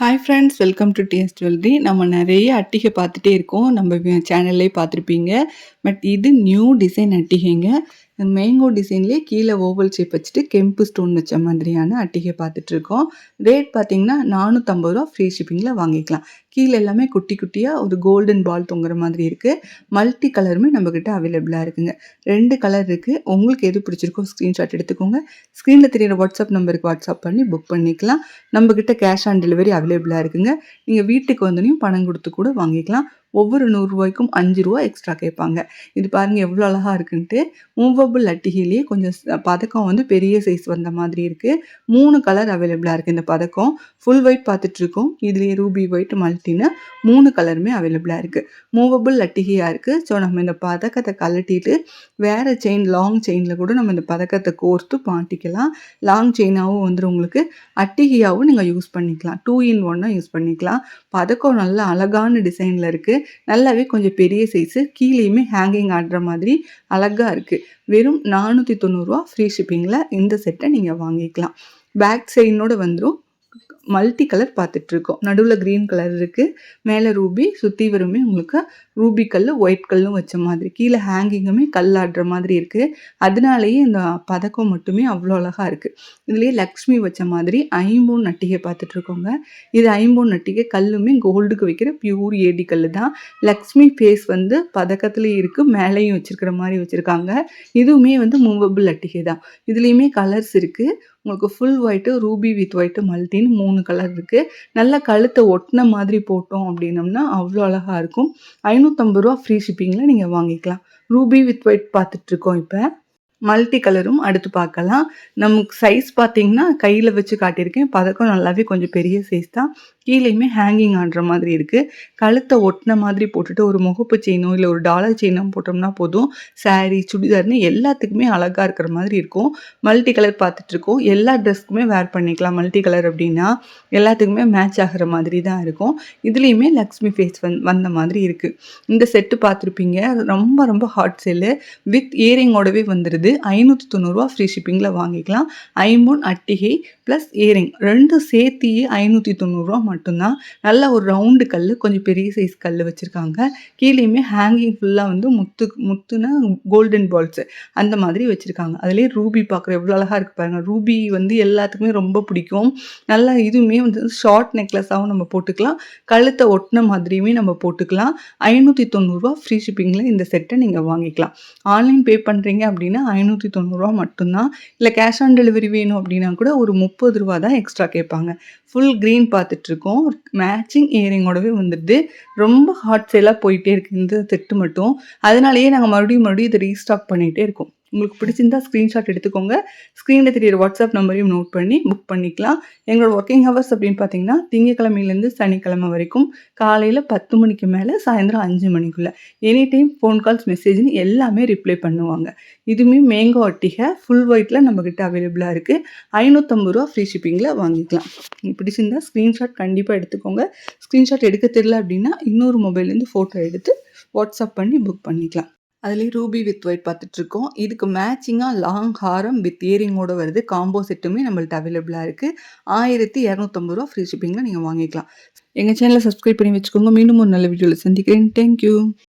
Hi friends welcome to TS jewellery நம்ம நிறைய அட்டிகை பார்த்துட்டே இருக்கோம். நம்ம சேனல்லே பார்த்துருப்பீங்க. பட் இது நியூ டிசைன் அட்டிகைங்க. மேங்கோ டிசைன்லேயே கீழே ஓவல் ஷேப் வச்சுட்டு கெம்பு ஸ்டோன் வச்ச மாதிரியான அட்டிகை பார்த்துட்ருக்கோம். ரேட் பார்த்தீங்கன்னா நானூற்றம்பது ரூபா ஃப்ரீ ஷிப்பிங்கில் வாங்கிக்கலாம். கீழே எல்லாமே குட்டி குட்டியாக ஒரு கோல்டன் பால் தொங்குற மாதிரி இருக்குது மல்டி கலருமே நம்மக்கிட்ட அவைலபிளாக இருக்குங்க. ரெண்டு கலர் இருக்குது உங்களுக்கு எது பிடிச்சிருக்கோ ஸ்க்ரீன்ஷாட் எடுத்துக்கோங்க. ஸ்க்ரீனில் தெரியிற வாட்ஸ்அப் நம்பருக்கு வாட்ஸ்அப் பண்ணி புக் பண்ணிக்கலாம். நம்மக்கிட்ட கேஷ் ஆன் டெலிவரி அவைலபிளாக இருக்குங்க. நீங்கள் வீட்டுக்கு வந்தோடனையும் பணம் கொடுத்து கூட வாங்கிக்கலாம். ஒவ்வொரு நூறுரூவாய்க்கும் அஞ்சு ரூபா எக்ஸ்ட்ரா கேட்பாங்க. இது பாருங்கள் எவ்வளோ அழகாக இருக்குன்ட்டு. மூவபிள் அட்டிகையிலேயே கொஞ்சம் பதக்கம் வந்து பெரிய சைஸ் வந்த மாதிரி இருக்குது மூணு கலர் அவைலபிளாக இருக்குது இந்த பதக்கம். ஃபுல் ஒயிட் பார்த்துட்ருக்கோம். இதுலேயே ரூபி ஒயிட் மல்டின்னு மூணு கலருமே அவைலபிளாக இருக்குது மூவபிள் அட்டிகையாக இருக்குது ஸோ நம்ம இந்த பதக்கத்தை கலட்டிட்டு வேறு செயின் லாங் செயினில் கூட நம்ம இந்த பதக்கத்தை கோர்த்து மாட்டிக்கலாம். லாங் செயினாகவும் வந்துடும் உங்களுக்கு அட்டிகையாகவும் நீங்கள் யூஸ் பண்ணிக்கலாம். டூ இன் ஒன்னாக யூஸ் பண்ணிக்கலாம். பதக்கம் நல்ல அழகான டிசைனில் இருக்குது நல்லாவே கொஞ்சம் பெரிய சைஸு கீழேயுமே ஹேங்கிங் ஆடுற மாதிரி அழகாக இருக்குது வெறும் நானூற்றி தொண்ணூறுரூவா ஃப்ரீ ஷிப்பிங்கில் இந்த செட்டை நீங்கள் வாங்கிக்கலாம். பேக் சைடினோடு வந்துடும் மல்டி கலர் பார்த்துட்ருக்கோம். நடுவில் க்ரீன் கலர் இருக்குது மேலே ரூபி சுற்றி வருமே உங்களுக்கு ரூபி கல் ஒயிட் கல்லும் வச்ச மாதிரி கீழே ஹேங்கிங்குமே கல் ஆடுற மாதிரி இருக்குது அதனாலேயே இந்த பதக்கம் மட்டுமே அவ்வளோ அழகாக இருக்குது இதுலேயே லக்ஷ்மி வச்ச மாதிரி ஐம்பூன் நட்டிகை பார்த்துட்ருக்கோங்க. இது ஐம்பூன் நட்டிகை கல்லுமே கோல்டுக்கு வைக்கிற பியூர் ஏடி கல் தான். லக்ஷ்மி ஃபேஸ் வந்து பதக்கத்துலேயும் இருக்குது மேலேயும் வச்சுருக்கிற மாதிரி வச்சுருக்காங்க. இதுவுமே வந்து மூவபிள் அட்டிகை தான். இதுலேயுமே கலர்ஸ் இருக்குது உங்களுக்கு full white ruby with white மல்டின்னு மூணு கலர் இருக்குது நல்ல கழுத்தை ஒட்டின மாதிரி போட்டோம் அப்படின்னம்னா அவ்வளோ அழகாக இருக்கும். ஐநூற்றம்பது ரூபா ஃப்ரீ ஷிப்பிங்கில் நீங்கள் வாங்கிக்கலாம். ரூபி வித் ஒயிட் பார்த்துட்ருக்கோம் இப்போ. மல்டி கலரும் அடுத்து பார்க்கலாம். நமக்கு சைஸ் பார்த்தீங்கன்னா கையில் வச்சு காட்டியிருக்கேன். பதக்கம் நல்லாவே கொஞ்சம் பெரிய சைஸ் தான். கீழேயுமே ஹேங்கிங் ஆடுற மாதிரி இருக்குது கழுத்தை ஒட்டின மாதிரி போட்டுட்டு ஒரு முகப்பு செயினோ இல்லை ஒரு டாலர் செயினோ போட்டோம்னா போதும். சாரீ சுடிதார்னு எல்லாத்துக்குமே அழகாக இருக்கிற மாதிரி இருக்கும். மல்டி கலர் பார்த்துட்ருக்கோம் எல்லா ட்ரெஸ்க்குமே வேர் பண்ணிக்கலாம் மல்டி கலர் அப்படின்னா. எல்லாத்துக்குமே மேட்ச் ஆகிற மாதிரி தான் இருக்கும். இதுலேயுமே லக்ஷ்மி ஃபேஸ் வந் வந்த மாதிரி இருக்குது இந்த செட்டு பார்த்துருப்பீங்க. ரொம்ப ரொம்ப ஹாட் செல்லு வித் இயரிங்கோடவே வந்துடுது ஐநூற்றி தொண்ணூறுரூவா ஃப்ரீ ஷிப்பிங்கில் வாங்கிக்கலாம். ஐம்பொன் அட்டிகை ப்ளஸ் இயரிங் ரெண்டும் சேர்த்தியே ஐநூற்றி தொண்ணூறுரூவா மட்டும்தான். நல்ல ஒரு ரவுண்டு கல் கொஞ்சம் பெரிய சைஸ் கல் வச்சுருக்காங்க. கீழேயுமே ஹேங்கிங் ஃபுல்லாக வந்து முத்து முத்துனா கோல்டன் பால்ஸு அந்த மாதிரி வச்சுருக்காங்க. அதுலேயே ரூபி பார்க்குற எவ்வளோ அழகாக இருக்குது பாருங்கள் ரூபி வந்து எல்லாத்துக்குமே ரொம்ப பிடிக்கும். நல்லா இதுவுமே வந்து ஷார்ட் நெக்லஸாகவும் நம்ம போட்டுக்கலாம். கழுத்தை ஒட்டின மாதிரியுமே நம்ம போட்டுக்கலாம். ஐநூற்றி தொண்ணூறுரூவா ஃப்ரீ ஷிப்பிங்கில் இந்த செட்டை நீங்கள் வாங்கிக்கலாம். ஆன்லைன் பே பண்ணுறீங்க அப்படின்னா ஐநூற்றி தொண்ணூறுரூவா மட்டும்தான். இல்லை கேஷ் ஆன் டெலிவரி வேணும் அப்படின்னா கூட ஒரு முப்பது ரூபா தான் எக்ஸ்ட்ரா கேட்பாங்க. ஃபுல் க்ரீன் பார்த்துட்ருக்கோம். மேட்சிங் இயரிங்கோடவே வந்துடுது. ரொம்ப ஹாட் சேலாக போயிட்டே இருக்குது இந்த செட்டு மட்டும். அதனாலேயே நாங்கள் மறுபடியும் மறுபடியும் இதை ரீஸ்டாக் பண்ணிகிட்டே இருக்கோம். உங்களுக்கு பிடிச்சிருந்தா ஸ்க்ரீன்ஷாட் எடுத்துக்கோங்க. ஸ்க்ரீனில் தெரியிற வாட்ஸ்அப் நம்பரையும் நோட் பண்ணி புக் பண்ணிக்கலாம். எங்களோட ஒர்க்கிங் ஹவர்ஸ் அப்படின்னு பார்த்தீங்கன்னா திங்கக்கிழமையிலேருந்து சனிக்கிழமை வரைக்கும் காலையில் பத்து மணிக்கு மேலே சாயந்தரம் அஞ்சு மணிக்குள்ளே. எனி டைம் ஃபோன் கால்ஸ் மெசேஜ்னு எல்லாமே ரிப்ளை பண்ணுவாங்க. இதுவுமே மேங்கோ அட்டிகை ஃபுல் ஒயிட்டில் நம்மக்கிட்ட அவைலபிளாக இருக்குது ஐநூற்றம்பது ரூபா ஃப்ரீ ஷிப்பிங்கில் வாங்கிக்கலாம். பிடிச்சிருந்தா ஸ்க்ரீன்ஷாட் கண்டிப்பாக எடுத்துக்கோங்க. ஸ்க்ரீன்ஷாட் எடுக்க தெரியல அப்படின்னா இன்னொரு மொபைல்லேருந்து ஃபோட்டோ எடுத்து வாட்ஸ்அப் பண்ணி புக் பண்ணிக்கலாம். அதுலேயும் ரூபி வித் ஒயிட் பார்த்துட்ருக்கோம் இதுக்கு மேட்சிங்காக லாங் ஹாரம் வித் இயரிங்கோடு வருது. காம்போ செட்டுமே நம்மள்ட்ட அவைலபிளாக இருக்குது ஆயிரத்தி இரநூத்தம்பது ரூபா ஃப்ரீ ஷிப்பிங்கில் நீங்கள் வாங்கிக்கலாம். எங்கள் சேனலை சப்ஸ்கிரைப் பண்ணி வச்சுக்கோங்க. மீண்டும் ஒரு நல்ல வீடியோவில் சந்திக்கிறேன். தேங்க்யூ